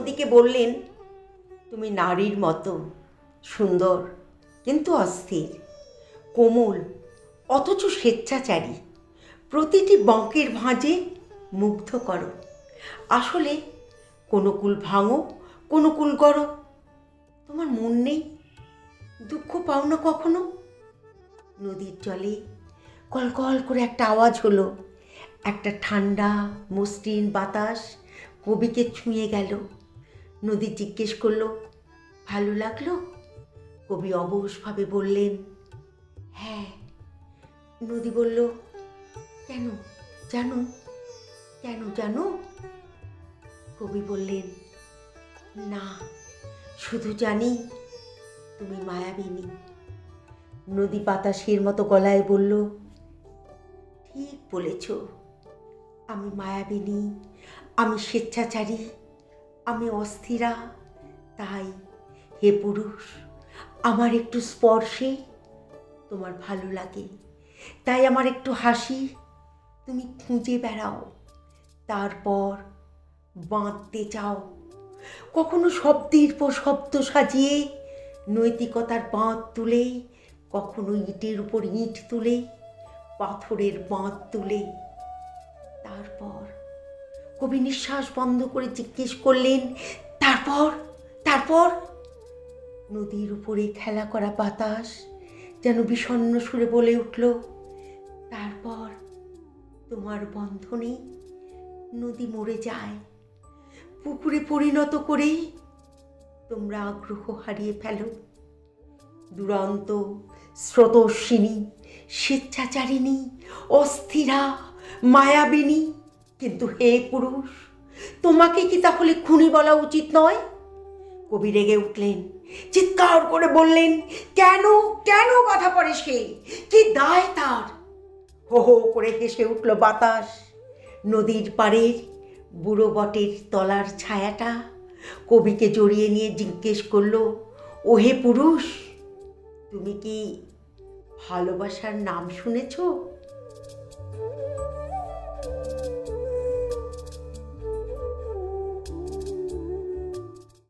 নদীকে বললেন, তুমি নারীর মতো, সুন্দর, কিন্তু অস্থির, কোমল, অথচ স্বেচ্ছাচারী। প্রতিটি বাঁকের ভাঁজে মুগ্ধ করো। আসলে কোনো কুল ভাঙো, কোনো কুল করো তোমার মন নেই, দুঃখ পাও না কখনো? নদীর জলে কলকল করে একটা আওয়াজ হলো। একটা ঠান্ডা, মসৃণ বাতাস কবিকে ছুঁয়ে গেল। নদী জিজ্ঞেস করল, ভালো লাগল? কবি অবশভাবে বললেন হ্যাঁ। নদী বলল, কেন, জানো কেন, জানো? কবি বললেন, না, শুধু জানি তুমি মায়াবিনী নদী বাতাসের মতো গলায় বলল, ঠিক বলেছ, আমি মায়াবিনী আমি স্বেচ্ছাচারী। আমি অস্থিরা, তাই হে পুরুষ, আমার একটু স্পর্শে তোমার ভালো লাগে। তাই আমার একটু হাসি, তুমি খুঁজে বেড়াও, তারপর বাঁধতে চাও। কখনো শব্দের পর শব্দ সাজিয়ে, নৈতিকতার বাঁধ তুলে, কখনো ইটের উপর ইট তুলে, পাথরের বাঁধ তুলে, তারপর কবি নিঃশ্বাস বন্ধ করে জিজ্ঞেস করলেন, তারপর? তারপর? নদীর উপরে খেলা করা বাতাস যেন বিষণ্ণ সুরে বলে উঠল, তারপর তোমার বন্ধনে নদী মরে যায়। পুকুরে পরিণত করেই তোমরা আগ্রহ হারিয়ে ফেলো। দুরন্ত, স্রোতস্বিনী, স্বেচ্ছাচারিণী, অস্থিরা, মায়াবিনী কিন্তু হে পুরুষ, তোমাকে কি তাহলে খুনি বলা উচিত নয়? কবি রেগে উঠলেন, চিৎকার করে বললেন, কেন কেন কথা পড়ে সে? কি দায় তার? হো হো করে হেসে উঠল বাতাস। নদীর পাড়ের বুড়ো বটের তলার ছায়াটা কবিকে জড়িয়ে নিয়ে জিজ্ঞেস করল, ও হে পুরুষ, তুমি কি ভালোবাসার নাম শুনেছো?